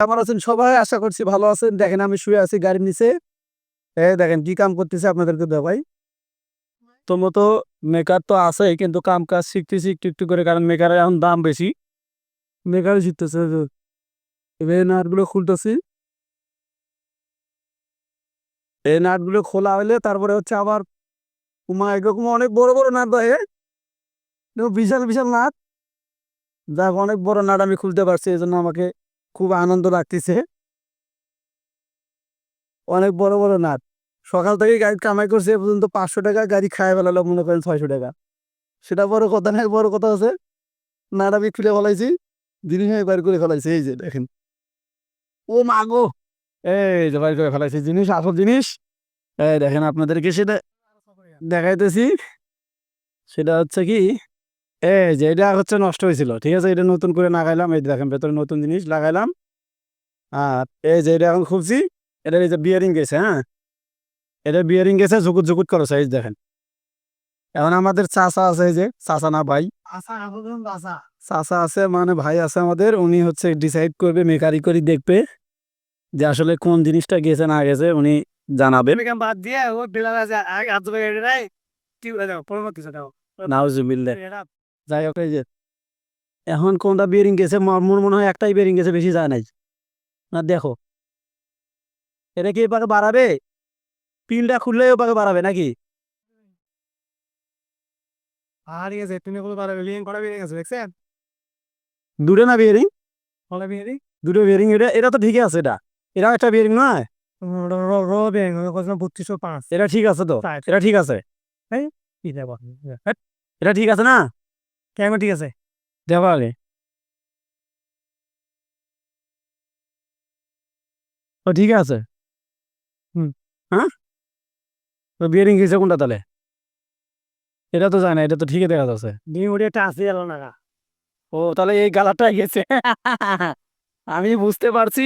আমার আছেন সবাই? আশা করছি ভালো আছেন। দেখেন আমি শুয়ে আছি গাড়ির নিচে। এ দেখেন কি কাম করতেছে আপনাদেরকে দেখাই। তো মতো মেকার তো আছে, কিন্তু কাম কাজ শিখতেছি একটু একটু করে, কারণ মেকারের এখন দাম বেশি। মেকার শিখতেছে এবার নাটগুলো খুলতেছি। এই নাটগুলো খোলা হলে তারপরে হচ্ছে আবার উমা এরকম অনেক বড় বড় নাট দেয় বিশাল বিশাল নাট। যাক অনেক বড় নাট আমি খুলতে পারছি এই জন্য আমাকে খুব আনন্দ লাগতেছে। অনেক বড় বড় নাট। সকাল থেকে গাড়ি কামাই করছে পর্যন্ত পাঁচশো টাকা, গাড়ি খায় ফেলালো মনে করেন ছয়শো টাকা। সেটা বড় কথা নয় বড় কথা আছে নাট আমি খুলে ফেলাইছি, জিনিস আমি বাইর করে ফেলাইছি, এই যে দেখেন। ও মাগো এই যে বাইর করে ফেলাইছি জিনিস, আসল জিনিস। এই দেখেন আপনাদেরকে সেটা দেখাইতেছি। সেটা হচ্ছে কি এই যে এটা হচ্ছে নষ্ট হয়েছিল ঠিক আছে? এটা নতুন করে লাগাইলাম এই দেখেন ভেতরে নতুন জিনিস লাগাইলাম। আর এই যে এটা এখন খুলছি এটা এই যে বিয়ারিং গেছে হ্যাঁ? এটা বিয়ারিং গেছে ঝুকুট ঝুকুট করেছে এই যে দেখেন। এখন আমাদের চাচা আছে এই যে চাচা না ভাই? চাচা আছে মানে ভাই আছে আমাদের উনি হচ্ছে ডিসাইড করবে মেকারি করে দেখবে যে আসলে কোন জিনিসটা গেছে না গেছে উনি জানাবে। বাদ দিয়ে? ও বেলা আছে আগে হাত নাই। কি বলে দাও পরবর্তী কিছু দাও। নাউজুবিল্লাহ। যাই হোক এই যে এখন কোনটা বিয়ারিং গেছে মোর মনে হয় একটাই বিয়ারিং গেছে বেশি যায় নাই। না দেখো। এটা কি এবার বাড়াবে? পিনটা খুললে এবার বাড়াবে নাকি? আর গেছে তুমি কোনো দেখছেন? দূরে না বিয়ারিং দুটো বিয়ারিং এটা এটা তো ঠিকই আছে এটা। এটাও একটা বিয়ারিং নয়? বত্রিশশো পাঁচ। এটা ঠিক আছে তো? এটা ঠিক আছে? কি এটা ঠিক আছে না? কেমন ঠিক আছে? দেখো আগে ও ঠিক আছে। হুম। হ্যাঁ? তো বিয়ারিং গেছে কোনটা তাহলে? এটা তো যায় না এটা তো ঠিকই দেখা যাচ্ছে। ডিম উড়ে একটা আসে গেল না? ও তাহলে এই গালারটাই গেছে। আমি বুঝতে পারছি।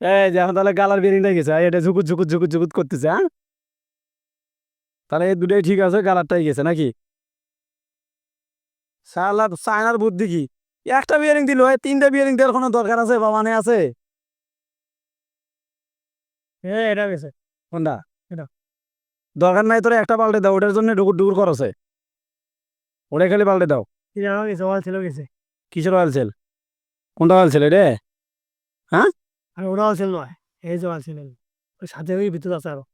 এই যে এখন তাহলে গালার বেরিংটাই গেছে। এটা ঝুকুত ঝুকুত ঝুকুত ঝুকুত করতেছে হ্যাঁ? তাহলে এই দুটোই ঠিক আছে গালারটাই গেছে নাকি? সালার চায়নার বুদ্ধি কি? একটা বিয়ারিং দিল হয় তিনটা বিয়ারিং দেওয়ার কোনো দরকার আছে বা মানে আছে? এ এটা গেছে। কোনটা? এটা। দরকার নাই তোরা একটা পাল্টে দাও ওটার জন্য ডুকুর ডুকুর করছে ওটা খালি পাল্টে দাও। গেছে গেছে। কিসের অয়েল সেল কোনটা অয়েল সেল রে আর ওরা ওয়াল ছিল নয় এই যে ছিল। ওই সাথে ওই ভিতরে আছে আরও।